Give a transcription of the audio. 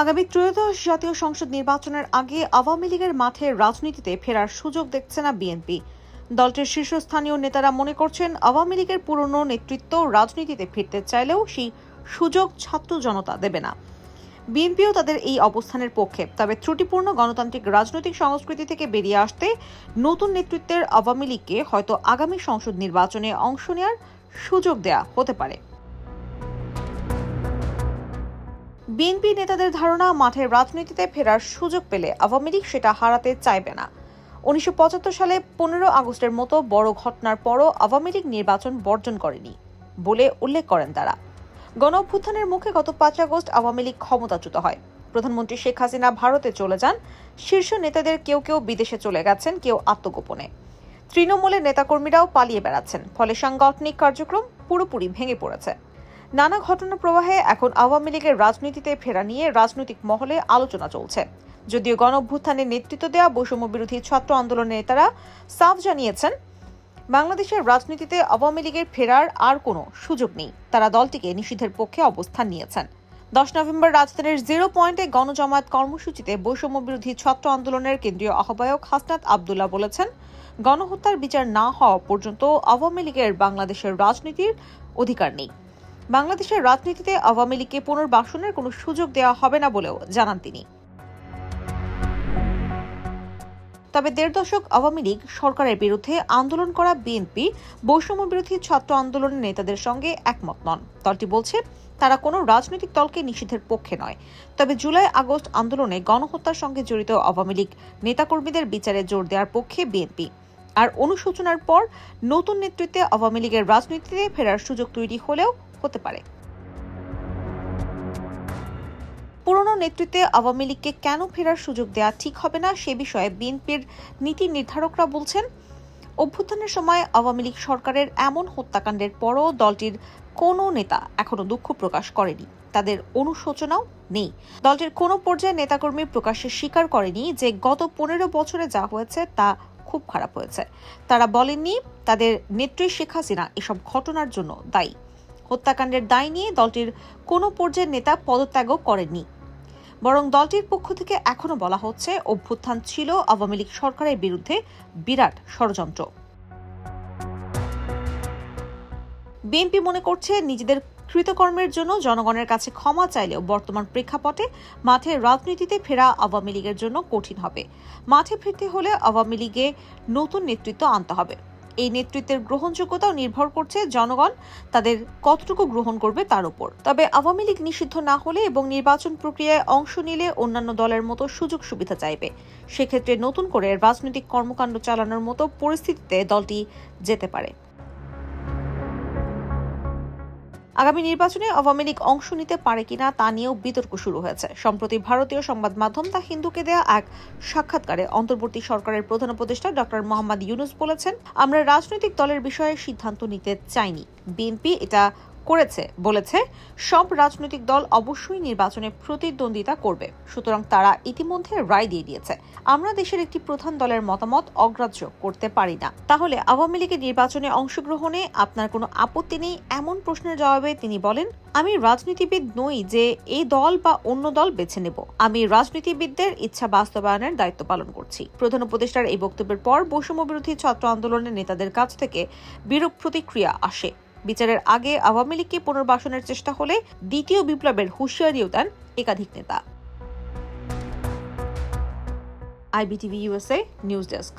আগামী ত্রয়োদশ জাতীয় সংসদ নির্বাচনের আগে আওয়ামী লীগের মাঠে রাজনীতিতে ফেরার সুযোগ দেখছে না বিএনপি। দলটির শীর্ষস্থানীয় নেতারা মনে করছেন, আওয়ামী লীগের পুরনো নেতৃত্ব রাজনীতিতে ফিরতে চাইলেও সেই সুযোগ ছাত্র জনতা দেবে না। বিএনপিও তাদের এই অবস্থানের পক্ষে। তবে ত্রুটিপূর্ণ গণতান্ত্রিক রাজনৈতিক সংস্কৃতি থেকে বেরিয়ে আসতে নতুন নেতৃত্বের আওয়ামী লীগকে হয়তো আগামী সংসদ নির্বাচনে অংশ নেওয়ার সুযোগ দেয়া হতে পারে। বিএনপি নেতাদের ধারণা মাঠের রাজনীতিতে ফেরার সুযোগ পেলে আওয়ামী লীগ সেটা হারাতে চাইবে না। উনিশশো পঁচাত্তর সালে পনেরো আগস্টের মতো বড় ঘটনার পরও আওয়ামী লীগ নির্বাচন বর্জন করেনি বলে উল্লেখ করেন তারা। গণ অভ্যুত্থানের মুখে গত পাঁচ আগস্ট আওয়ামী লীগ ক্ষমতাচ্যুত হয়। প্রধানমন্ত্রী শেখ হাসিনা ভারতে চলে যান। শীর্ষ নেতাদের কেউ কেউ বিদেশে চলে গেছেন, কেউ আত্মগোপনে। তৃণমূলের নেতাকর্মীরাও পালিয়ে বেড়াচ্ছেন, ফলে সাংগঠনিক কার্যক্রম পুরোপুরি ভেঙে পড়েছে। নানা ঘটনা প্রবাহে এখন আওয়ামী লীগের রাজনীতিতে ফেরা নিয়ে রাজনৈতিক মহলে আলোচনা চলছে। যদিও গণ অভ্যুত্থানের নেতৃত্ব দেওয়া বৈষম্য বিরোধী ছাত্র আন্দোলনের নেতারা সাফ জানিয়েছেন, বাংলাদেশের রাজনীতিতে আওয়ামী লীগের ফেরার আর কোনো সুযোগ নেই। তারা দলটিকে নিষিদ্ধের পক্ষে অবস্থান নিয়েছেন। দশ নভেম্বর রাজধানীর জিরো পয়েন্টে গণজামায়াত কর্মসূচিতে বৈষম্য বিরোধী ছাত্র আন্দোলনের কেন্দ্রীয় আহ্বায়ক হাসনাত আবদুল্লাহ বলেছেন, গণহত্যার বিচার না হওয়া পর্যন্ত আওয়ামী লীগের বাংলাদেশের রাজনীতির অধিকার নেই। বাংলাদেশের রাজনীতিতে আওয়ামী লীগকে পুনর্বাসনের কোনো সুযোগ দেওয়া হবে না বলেও জানান তিনি। তবে দেড় দশক আওয়ামী লীগ সরকারের বিরুদ্ধে আন্দোলন করা বিএনপি বৈষম্য বিরোধী ছাত্র আন্দোলনের নেতাদের সঙ্গে একমত নন। দলটি বলছে, তারা কোনো রাজনৈতিক দলকে নিষিদ্ধের পক্ষে নয়। তবে জুলাই আগস্ট আন্দোলনে গণহত্যার সঙ্গে জড়িত আওয়ামী লীগ নেতাকর্মীদের বিচারে জোর দেওয়ার পক্ষে বিএনপি। আর অনুশোচনার পর নতুন নেতৃত্বে আওয়ামী লীগের রাজনীতিতে ফেরার সুযোগ তৈরি হলেও হতে পারে। পুরনো নেতৃত্বে আওয়ামী লীগকে কেন ফেরার সুযোগ দেওয়া ঠিক হবে না সে বিষয়ে বিএনপির নীতি নির্ধারকরা বলছেন, অভ্যুত্থানের সময় আওয়ামী লীগ সরকারের এমন হত্যাকাণ্ডের পরও দলটির কোনো নেতা এখনও দুঃখ প্রকাশ করেনি। তাদের অনুশোচনাও নেই। দলটির কোনো পর্যায়ে নেতাকর্মী প্রকাশ্যে স্বীকার করেনি যে গত পনেরো বছরে যা হয়েছে তা খুব খারাপ হয়েছে। তারা বলেননি তাদের নেত্রী শেখ হাসিনা এসব ঘটনার জন্য দায়ী। হত্যাকাণ্ডের দায় নিয়ে দলটির কোনো পর্যায়ের নেতা পদত্যাগও করেননি। বরং দলটির পক্ষ থেকে এখনও বলা হচ্ছে, অভ্যুত্থান ছিল আওয়ামী লীগ সরকারের বিরুদ্ধে বিরাট ষড়যন্ত্র। বিএনপি মনে করছে নিজেদের কৃতকর্মের জন্য জনগণের কাছে ক্ষমা চাইলেও বর্তমান প্রেক্ষাপটে মাঠে রাজনীতিতে ফেরা আওয়ামী লীগের জন্য কঠিন হবে। মাঠে ফিরতে হলে আওয়ামী লীগে নতুন নেতৃত্ব আনতে হবে। এই নেতৃত্বের গ্রহণযোগ্যতাও নির্ভর করছে জনগণ তাদের কতটুকু গ্রহণ করবে তার উপর। তবে আওয়ামী লীগ নিষিদ্ধ না হলে এবং নির্বাচন প্রক্রিয়ায় অংশ নিলে অন্যান্য দলের মতো সুযোগ সুবিধা চাইবে। সেক্ষেত্রে নতুন করে রাজনৈতিক কর্মকাণ্ড চালানোর মতো পরিস্থিতিতে দলটি যেতে পারে। আগামী নির্বাচনে আওয়ামী লীগ অংশ নিতে পারে কিনা তা নিয়েও বিতর্ক শুরু হয়েছে। সম্প্রতি ভারতীয় সংবাদ মাধ্যম তা হিন্দুকে দেয়া এক সাক্ষাৎকারে অন্তর্বর্তী সরকারের প্রধান উপদেষ্টা ডক্টর মোহাম্মদ ইউনুস বলেছেন, আমরা রাজনৈতিক দলের বিষয়ে সিদ্ধান্ত নিতে চাইনি। বিএনপি এটা করেছে, বলেছে, সব রাজনৈতিক দল অবশ্যই নির্বাচনে প্রতিদ্বন্দ্বিতা করবে। সুতরাং তারা ইতিমধ্যে রায় দিয়ে দিয়েছে। আমরা দেশের একটি প্রধান দলের মতামত অগ্রাহ্য করতে পারি না। তাহলে আওয়ামী লীগের নির্বাচনে অংশগ্রহণে আপনার কোনো আপত্তি নেই? এমন প্রশ্নের জবাবে তিনি বলেন, আমি রাজনীতিবিদ নই যে এই দল বা অন্য দল বেছে নেব। আমি রাজনীতিবিদদের ইচ্ছা বাস্তবায়নের দায়িত্ব পালন করছি। প্রধান উপদেষ্টার এই বক্তব্যের পর বৈষম্য বিরোধী ছাত্র আন্দোলনের নেতাদের কাছ থেকে বিরূপ প্রতিক্রিয়া আসে। বিচারের আগে আওয়ামী লীগকে পুনর্বাসনের চেষ্টা হলে দ্বিতীয় বিপ্লবের হুঁশিয়ারিও দেন একাধিক নেতা। IBTV USA news desk.